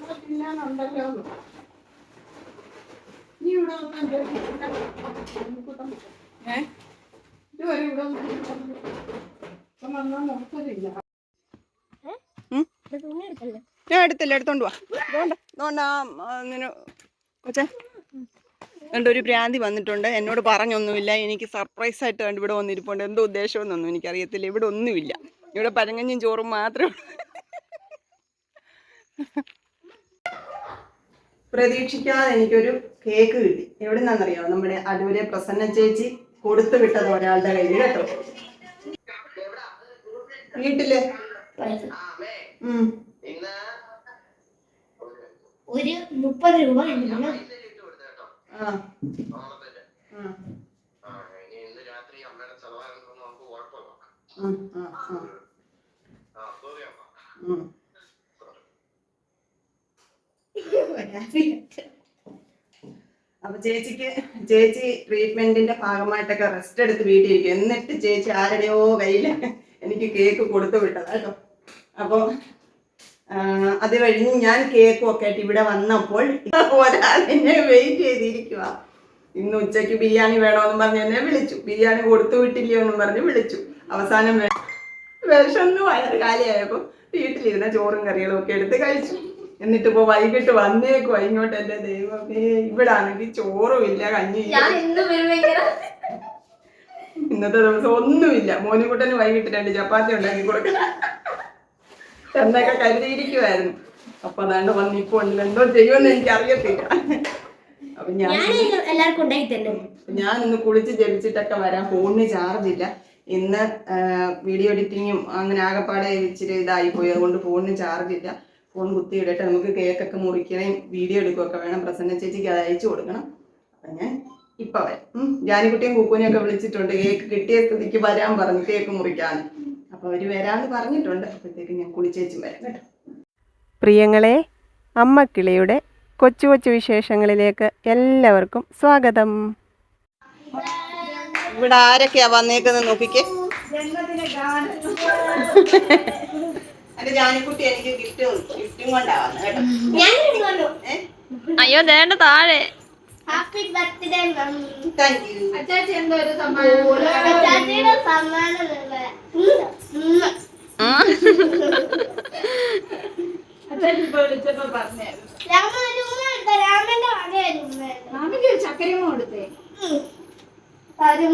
പറയാനുണ്ടല്ലോ നീ ഇവിടെ വന്ന് എന്റെ ഏ? ഇതുവരെ ഇവിടെ വന്നാൽ എടുക്കല്ലേ? ഞാൻ എടുത്തില്ല എടുത്തോണ്ട് അതുകൊണ്ട് ആ കൊച്ചേ. ഒരു ഭ്രാന്തി വന്നിട്ടുണ്ട്. എന്നോട് പറഞ്ഞൊന്നുമില്ല. എനിക്ക് സർപ്രൈസ് ആയിട്ട് കണ്ട് ഇവിടെ വന്നിരിപ്പുണ്ട്. എന്തോ ഉദ്ദേശമെന്നൊന്നും എനിക്കറിയത്തില്ല. ഇവിടെ ഒന്നുമില്ല. ഇവിടെ പരങ്ങഞ്ഞും ചോറും മാത്രമേ പ്രതീക്ഷിക്കാതെ എനിക്കൊരു കേക്ക് കിട്ടി. എവിടെ നിന്നറിയോ നമ്മുടെ അടൂരെ പ്രസന്ന ചേച്ചി കൊടുത്തു വിട്ടത് ഒരാളുടെ കയ്യിൽ കേട്ടോ. വീട്ടിൽ? ഉം. ഒരു മുപ്പത് രൂപ ആ. ആ. ആ, ആ. അപ്പൊ ചേച്ചിക്ക് ചേച്ചി ട്രീറ്റ്മെന്റിന്റെ ഭാഗമായിട്ടൊക്കെ റെസ്റ്റ് എടുത്ത് വീട്ടിൽ ഇരിക്കും എന്നിട്ട് ചേച്ചി ആരുടെയോ കയ്യിൽ എനിക്ക് കേക്ക് കൊടുത്തു വിട്ടത് കേട്ടോ. അപ്പൊ അത് കഴിഞ്ഞ് ഞാൻ കേക്കും ഒക്കെ ആയിട്ട് ഇവിടെ വന്നപ്പോൾ ഒരാൾ എന്നെ വെയിറ്റ് ചെയ്തിരിക്കുക ഇന്ന് ഉച്ചയ്ക്ക് ബിരിയാണി വേണമെന്ന് പറഞ്ഞ് എന്നെ വിളിച്ചു. ബിരിയാണി കൊടുത്തു വിട്ടില്ലയോ എന്നും പറഞ്ഞ് വിളിച്ചു. അവസാനം വിഷമൊന്നും വയറ് കാലിയായപ്പോ വീട്ടിലിരുന്ന ചോറും കറികളും ഒക്കെ എടുത്ത് കഴിച്ചു. എന്നിട്ട് ഇപ്പൊ വൈകിട്ട് വന്നേക്കോ ഇങ്ങോട്ട് എന്റെ ദൈവമേ ഇവിടെ ആണെങ്കിൽ ചോറും ഇല്ല വരുമ്പോ ഇന്നത്തെ ദിവസം ഒന്നുമില്ല. മോനുകുട്ടന് വൈകിട്ട് രണ്ട് ചപ്പാത്തി ഉണ്ടാക്കി കൊടുക്കണം. എന്നൊക്കെ കരുതിയിരിക്കുമായിരുന്നു അപ്പൊ അതാണ്ട് വന്നിപ്പോ ഇപ്പൊ എന്തോ ചെയ്യുമെന്ന് എനിക്ക് അറിയത്തില്ല അപ്പൊ ഞാൻ ഞാൻ എല്ലാവർക്കും ഉണ്ടാക്കി ഞാൻ ഇന്ന് കുളിച്ച് ജപിച്ചിട്ടൊക്കെ വരാം ഫോണിന് ചാർജ് ഇല്ല ഇന്ന് വീഡിയോ എഡിറ്റിങ്ങും അങ്ങനെ ആകെപ്പാടെ ഇച്ചിരി ഇതായി പോയി. അതുകൊണ്ട് ഫോണിന് ചാർജ് ഇല്ല ഫോൺ കുത്തിയിടട്ടെ നമുക്ക് കേക്കൊക്കെ മുറിക്കണേ വീഡിയോ എടുക്കുകയൊക്കെ വേണം. പ്രസന്ന ചേച്ചിക്ക് അത് അയച്ചു കൊടുക്കണം. അപ്പം ഞാൻ ഇപ്പം വരാം. ജാനിക്കുട്ടിയും കൂക്കുനെയും ഒക്കെ വിളിച്ചിട്ടുണ്ട്. കേക്ക് കിട്ടിയ സ്ഥിതിക്ക് വരാൻ പറഞ്ഞു കേക്ക് മുറിക്കാൻ. അപ്പോൾ അവർ വരാമെന്ന് പറഞ്ഞിട്ടുണ്ട്. അപ്പോഴത്തേക്ക് ഞാൻ കുളിച്ചേച്ചും വരാം കേട്ടോ. പ്രിയങ്ങളെ അമ്മക്കിളിയുടെ കൊച്ചു കൊച്ചു വിശേഷങ്ങളിലേക്ക് എല്ലാവർക്കും സ്വാഗതം. ഇവിടെ ആരൊക്കെയാ വന്നേക്കുന്നത് നോക്കിക്കേ. എന്റെ ജാനിക്കുട്ടി എനിക്ക് ഗിഫ്റ്റ് ഗിഫ്റ്റും കൊണ്ടാ വന്നത് കേട്ടോ. അയ്യോ ദേണ്ട താഴെ. Happy birthday mummy thank you അച്ചാച്ചി എന്തോ ഒരു സമ്മാനം. അച്ചാച്ചിയുടെ സമ്മാനം രാമന്റെ വകയായിരുന്നു മാമിക്ക് ഒരു ചക്കരയും കൊടുത്തേ. ഒരു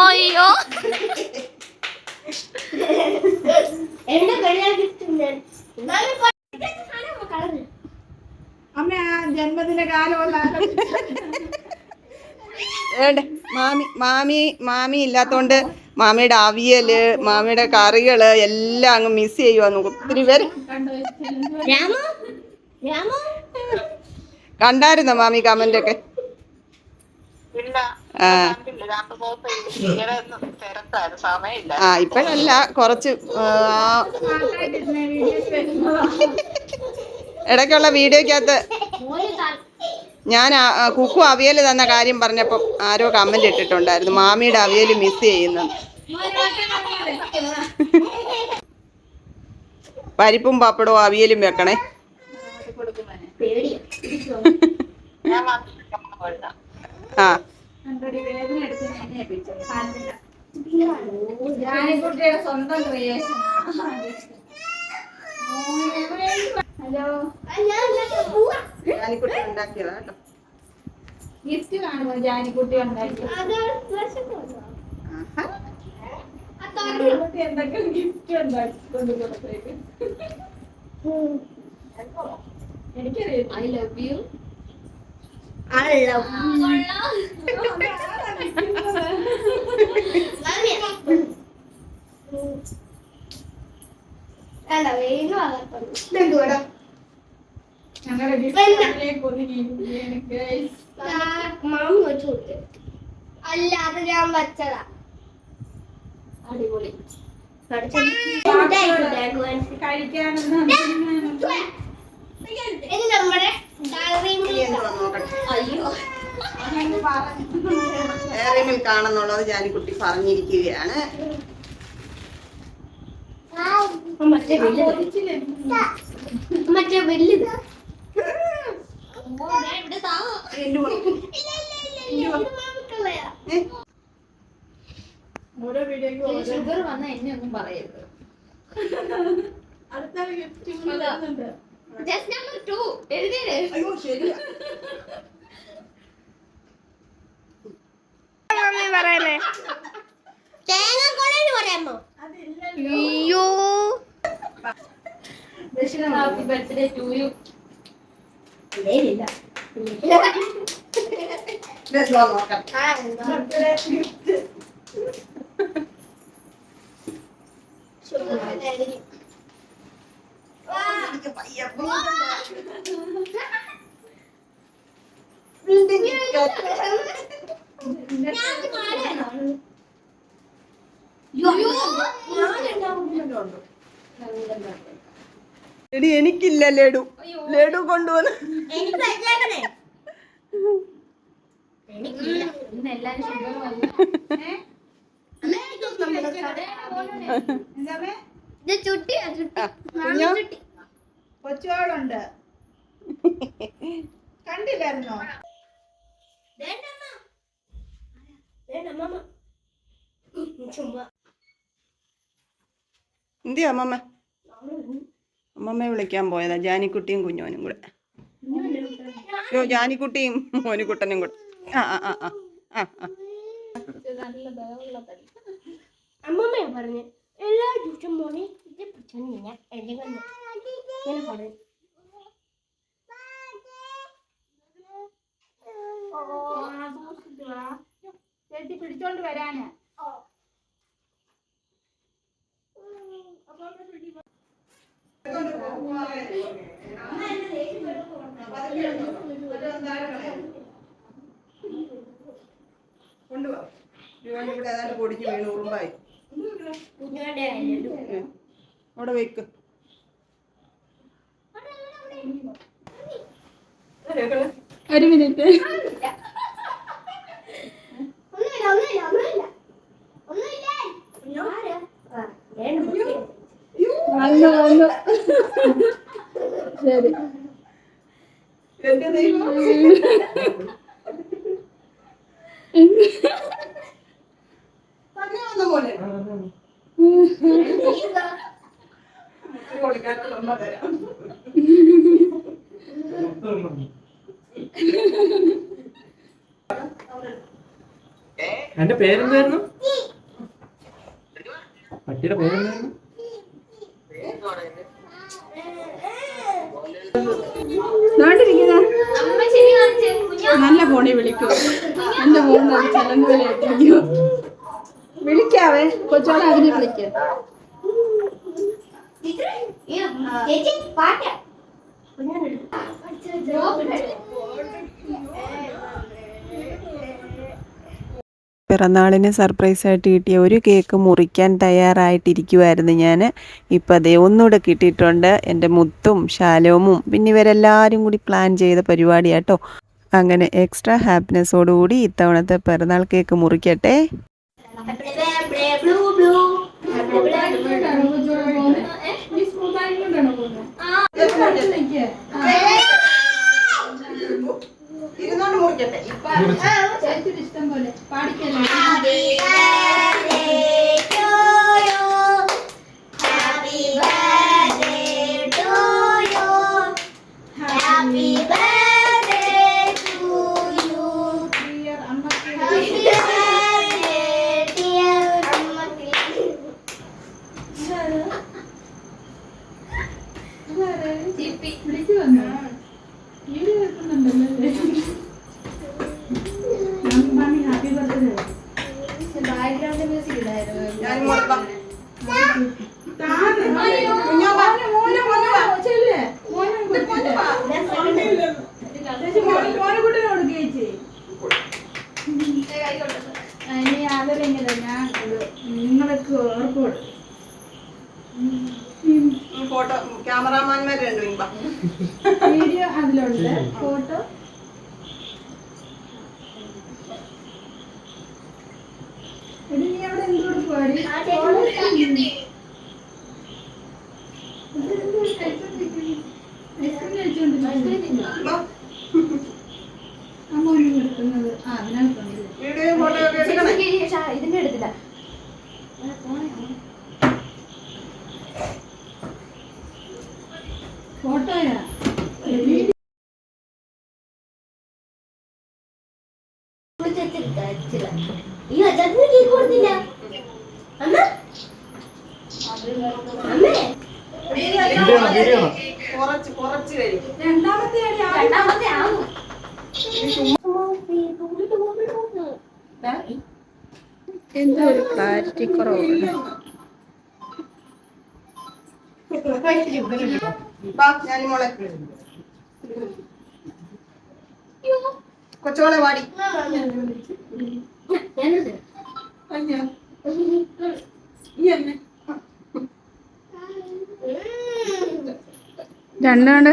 അയ്യോ എന്റെ അമ്മ ആ ജന്മദിന ഏണ്ടേ മാമി മാമി മാമി ഇല്ലാത്തോണ്ട് മാമിയുടെ അവിയൽ മാമയുടെ കറികൾ എല്ലാം അങ്ങ് മിസ് ചെയ്യുവാന്ന് ഒത്തിരി പേര്. കണ്ടു രാമ? രാമ? കണ്ടായിരുന്നോ മാമി കമന്റ് ഒക്കെ? ആ. ആ ഇപ്പോഴല്ല. കുറച്ച് ആ, വീഡിയോസ് വരുന്നതാ ഇടയ്ക്കുള്ള വീഡിയോക്കകത്ത് ഞാൻ കുക്കു അവിയൽ തന്ന കാര്യം പറഞ്ഞപ്പം ആരോ കമന്റ് ഇട്ടിട്ടുണ്ടായിരുന്നു. മാമിയുടെ അവിയൽ മിസ് ചെയ്യുന്നു. പരിപ്പും പാപ്പടവും അവിയലും വെക്കണേ. പേടിയാ ആ. സ്വന്തം ക്രിയേഷൻ ഹലോ ഞാനിക്കുട്ടി ഉണ്ടാക്കിയതാ കേട്ടോ. ഗിഫ്റ്റ് കാണുമോ? ജാനിക്കുട്ടി ഉണ്ടാക്കി അത് വിശക്കുന്നു. ആഹാ. ആ തുറന്ന്. ജാനിക്കുട്ടി എന്തൊക്കെ ഗിഫ്റ്റ്. എനിക്കറിയാം guys. ആ, മാമി വെച്ച് കൊടുത്തു. അല്ല അത് ഞാൻ വെച്ചതാ. അടിപൊളി. നമ്മുടെ അയ്യോ. ഡയറി മിൽക്ക് ആണെന്നുള്ളത് ജാനിക്കുട്ടി പറഞ്ഞിരിക്കുകയാണ്. മറ്റേ വലുത്? ഓരോ വീഡിയോയ്ക്ക് ഷുഗർ വന്ന എന്നെ ഒന്നും പറയരുത്. അടുത്ത ഗിഫ്റ്റ് ജസ്റ്റ് നമ്പർ ടു എഴുതിയേ അയ്യോ ശരിയാ. പറയല്ലേ തേങ്ങ കൊളന്ന് പറയാമോ? അതില്ലല്ലോ. അയ്യോ. ഹാപ്പി ബർത്ത്ഡേ ടു യു ഇല്ല ഇതെന്തുവാ നോക്കട്ടെ ബർത്ത്ഡേ ഗിഫ്റ്റ് എനിക്ക് പയ്യെ പോകണ്ട. ബിൽഡിംഗ് എടി എനിക്കില്ല ലഡു. ലഡു കൊണ്ടുവന്ന്. എനിക്ക് വെച്ചേക്കണേ ഇന്ന് എല്ലാരും കൊച്ചുവാളുണ്ട്. കണ്ടില്ലായിരുന്നോ? എന്തിയോ അമ്മമ്മ? അമ്മമ്മയെ വിളിക്കാൻ പോയതാ. ജാനിക്കുട്ടിയും കുഞ്ഞോനും കൂടെ. അയ്യോ ജാനിക്കുട്ടിയും മോനുകുട്ടനും കൂടെ. ആ ആ ആ ആ ആ ആ. അമ്മമ്മ പറഞ്ഞു എല്ലാ ദിവസം മോനെ ഇത് പിടിച്ചോണ്ട് ഞാൻ എന്തെങ്കിലും ഇങ്ങനെ പറഞ്ഞു ചേച്ചി പിടിച്ചോണ്ട് വരാന് കൊണ്ടുപോവാ ഇവന്റെ കൂടെ ഏതാണ്ട് പൊടിഞ്ഞ് വീണ് ഉറുമ്പായി. അവിടെ വെക്ക്. ഒരു മിനിറ്റ്. വന്നു വന്നു. ശരി. എന്റെ ദൈവം തന്നെ വന്ന പോലെ കൊടുക്കാനുള്ള ഉമ്മ തരാം എന്റെ പേരെന്തായിരുന്നു? പട്ടിയുടെ പേരെന്തായിരുന്നു നോണ്ടിരിക്കുന്ന അമ്മ ശരി കാണിച്ചേ കുഞ്ഞു ഫോണിൽ വിളിക്കൂ. എന്റെ ഫോൺ ചലന്ന് വിളിക്കൂ വിളിക്കാവേ. കൊച്ചോളെ അതിനെ വിളിക്ക. പിറന്നാളിന് സർപ്രൈസായിട്ട് കിട്ടിയ ഒരു കേക്ക് മുറിക്കാൻ തയ്യാറായിട്ടിരിക്കുമായിരുന്നു ഞാൻ ഇപ്പം അതേ ഒന്നുകൂടെ കിട്ടിയിട്ടുണ്ട്. എന്റെ മുത്തും ശാലോമും പിന്നെ ഇവരെല്ലാവരും കൂടി പ്ലാൻ ചെയ്ത പരിപാടിയാട്ടോ. അങ്ങനെ എക്സ്ട്രാ ഹാപ്പിനെസ്സോടുകൂടി ഇത്തവണത്തെ പിറന്നാൾ കേക്ക് മുറിക്കട്ടെ. ഇഷ്ടം പോലെ Happy birthday to you. Happy birthday to you. Happy birthday to you. അമ്മയ്ക്ക് Happy birthday, dear അമ്മയ്ക്ക്. വിളിക്കു വന്നു വീഡിയോ വെക്കുന്നുണ്ടല്ലേ ഹാപ്പി ബർത്ത്ഡേ ബാക്ക്ഗ്രൗണ്ട് മ്യൂസിക് ഇടായിരുന്നു ഞാൻ കൊടുക്കാം അയ്യോ മോനെ മോനെ മോനെ ചെല്ലേ മോനെ കൊടുത്തില്ല ചേച്ചി മോനെ മോനെ കുട്ടിനെ കൊടുക്കുക ചേച്ചി ഇനി അതിലെങ്ങനെ ഞാൻ നിങ്ങൾക്ക് ഓർക്കോട് ഫോട്ടോ ക്യാമറാമാൻമാർ രണ്ടും വീഡിയോ അതിലുണ്ട്. ഫോട്ടോ. എടി നീ അവിടെ എന്തുകൊണ്ട് പോയി ആ ചേച്ചി അമ്മോനും എടുക്കുന്നത് ആ അതിനകത്തുണ്ട് വീഡിയോയും ഫോട്ടോ ഒക്കെ എടുക്കണേ ഇതിന്റെ എടുത്തില്ല ഫോട്ടോയാ ഈ അച്ഛന് കേക്ക് കൊടുത്തില്ല അമ്മ അമ്മേ വീഡിയോ ആണോ വീഡിയോ ആണോ കുറച്ച് കുറച്ച് കഴിയും രണ്ടാമത്തെ അടി ആ- രണ്ടാമത്തെ ആവും എന്തോ ഒരു ക്ലാരിറ്റി കുറവുണ്ട് ഞാനി മോളെ. കൊച്ചോളെ വാടി. രണ്ടാണ്ട്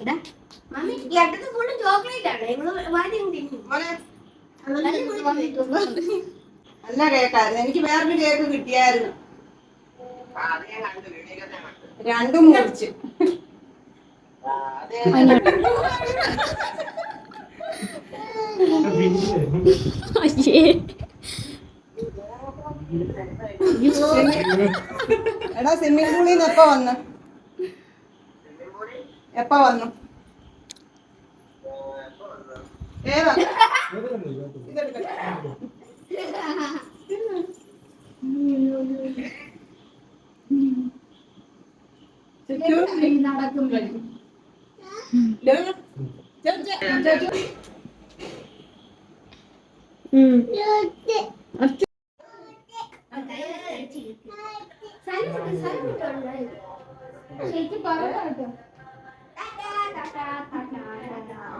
രണ്ടാണ്ട് മമ്മി ഈ ഫുള്ള് ചോക്ലേറ്റ് ആണ്? വാരി നല്ല കേക്കായിരുന്നു എനിക്ക് വേറൊരു കേക്ക് കിട്ടിയായിരുന്നു. രണ്ടും മുറിച്ച്. എടാ സ്വിമ്മിംഗ് പൂളിൽ നിന്ന് എപ്പോ വന്നു? എപ്പോ വന്നു? ഏതാ ഇതെടുക്കട്ടെ നടക്കുമ്പോഴും ചേച്ചി പറഞ്ഞു കേട്ടോ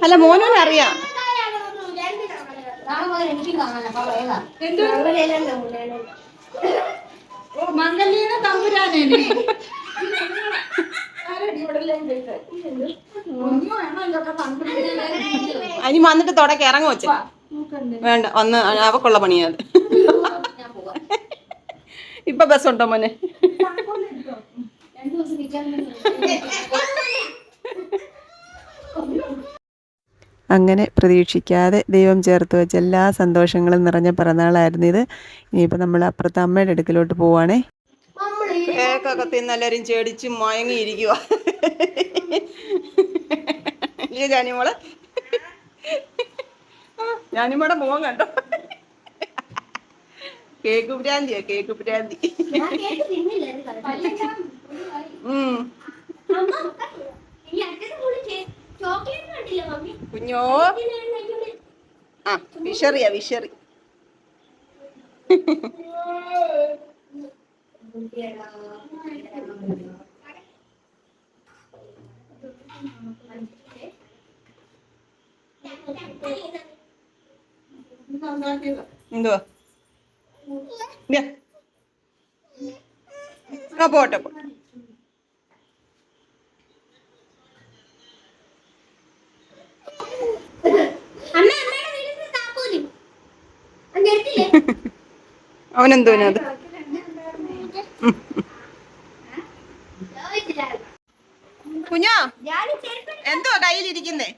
തവണയിലല്ല, മോനോട് ഓ മംഗല്യനെ തമ്പുരാനേനെ അനി വന്നിട്ട് തുടക്കം ഇറങ്ങ വെച്ച വേണ്ട വന്ന് അവക്കുള്ള പോവാ ഇപ്പൊ ബസ് ഉണ്ടോ മോനെ? രണ്ടു ദിവസം നിൽക്കാൻ അങ്ങനെ പ്രതീക്ഷിക്കാതെ ദൈവം ചേർത്ത് വെച്ച എല്ലാ സന്തോഷങ്ങളും നിറഞ്ഞ പിറന്നാളായിരുന്നു ഇത്. ഇനിയിപ്പോൾ നമ്മൾ അപ്പുറത്തെ അമ്മയുടെ അടുക്കലോട്ട് പോവാണേ. കേക്കൊക്കെ തിന്നെല്ലാവരും ചേടിച്ച് മയങ്ങിയിരിക്കുക ഇല്ലേ ജാനിമോൾ ജാനിമോടെ മുഖം കണ്ടോ? കേക്ക് ഭ്രാന്തിയാ കേക്ക് ഭ്രാന്തി കുഞ്ഞോ. ആ വിഷറിയാ വിഷറി. എന്തുവാ. ആ പോട്ടെ അത് അവനെന്തോനത്. കുഞ്ഞോ? എന്തുവാ കയ്യിലിരിക്കുന്നേ.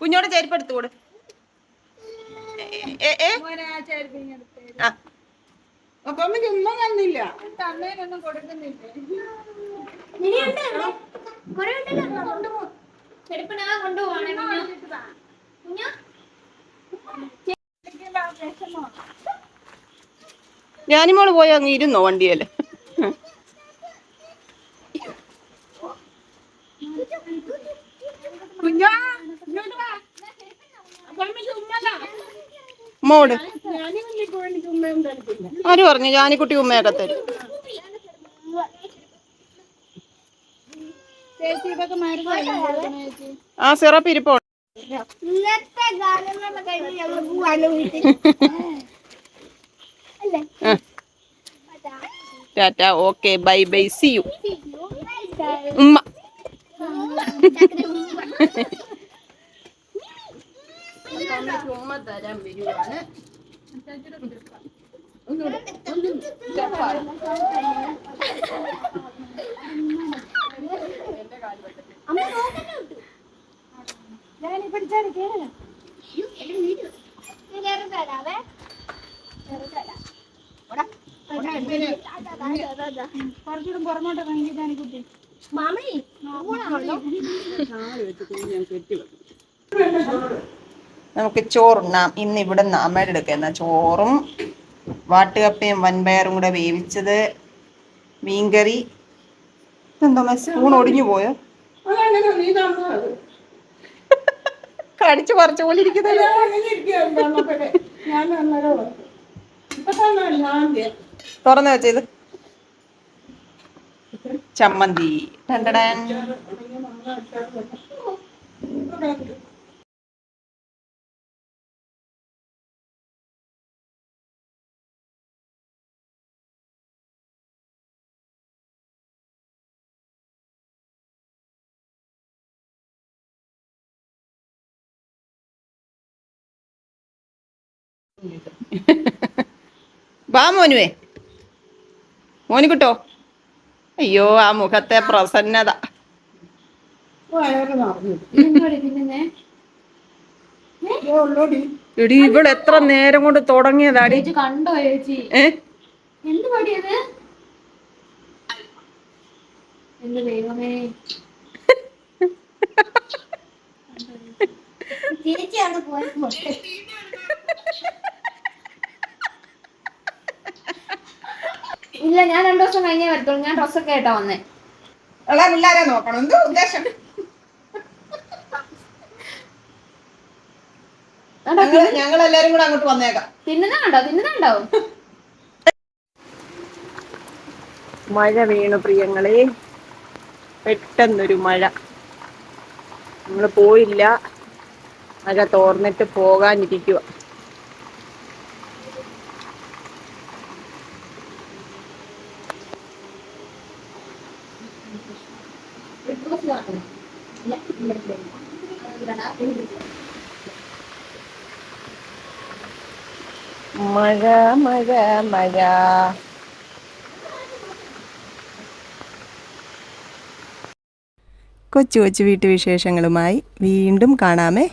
കുഞ്ഞോടെ ചെരുപ്പ് എടുത്തു കൂടെ ഏ ഏ മോനെ ആ ചെരുപ്പ് ഇങ്ങെടുത്ത് ആ അപ്പൊ അമ്മയ്ക്ക് ഒന്നും തന്നില്ല. തന്നേനൊന്നും കൊടുക്കുന്നില്ല? ഞാനിമോൾ പോയി അങ്ങ് ഇരുന്നോ വണ്ടിയല്ലേ മോട് ആര് പറഞ്ഞു? ജാനിക്കുട്ടി ഉമ്മയൊക്കെ തരും. ആ സിറപ്പ് ഇരിപ്പോ ഇന്നത്തെ ഗാനമേള കഴിഞ്ഞ് ഞങ്ങൾ പോവാണ് വീട്ടിൽ. അല്ലേ? Tata okay bye bye see you. ഉമ്മ. ഉമ്മ തരാൻ വരുവാണ്. മാമി നമുക്ക് ചോറുണ്ണാം ഇന്ന് ഇവിടെ നിന്ന് അമ്മയുടെ എടുക്കുന്ന ചോറും വാട്ടുകപ്പയും വൻപയറും കൂടെ വേവിച്ചത് മീൻകറി. എന്തോ സ്പൂൺ ഒടിഞ്ഞു പോയോ? കടിച്ചു പറിച്ച പോലെ തുറന്നു വെച്ചത് ചമ്മന്തി. ടണ്ടടാൻ. വാ മോനുവേ. കിട്ടോ അയ്യോ ആ മുഖത്തെ പ്രസന്നത. എടി ഇവിടെ എത്ര നേരം കൊണ്ട് തുടങ്ങിയതാടി. കണ്ടോ ചേച്ചി? എന്ത് പടിയത് ദൈവമേ. പോയത് ഇല്ല ഞാൻ രണ്ടു ദിവസം കഴിഞ്ഞേ വരത്തുള്ളൂ. ഞാൻ ഡ്രസ്സൊക്കെ ആയിട്ടാ വന്നേ. ഉള്ള പിള്ളേരെ നോക്കണം. എന്തോ ഉദ്ദേശം? ഞങ്ങൾ ഞങ്ങൾ എല്ലാരും കൂടെ അങ്ങോട്ട് വന്നേക്കാം. തിന്നുന്നുണ്ടോ തിന്നുന്നുണ്ടോ മഴ വീണു പ്രിയങ്ങളെ. പെട്ടെന്നൊരു മഴ. നമ്മൾ പോയില്ല. മഴ തോർന്നിട്ട് പോകാനിരിക്കുക മഴ മഴ മഴ. കൊച്ചു കൊച്ചു വീട്ടുവിശേഷങ്ങളുമായി വീണ്ടും കാണാമേ.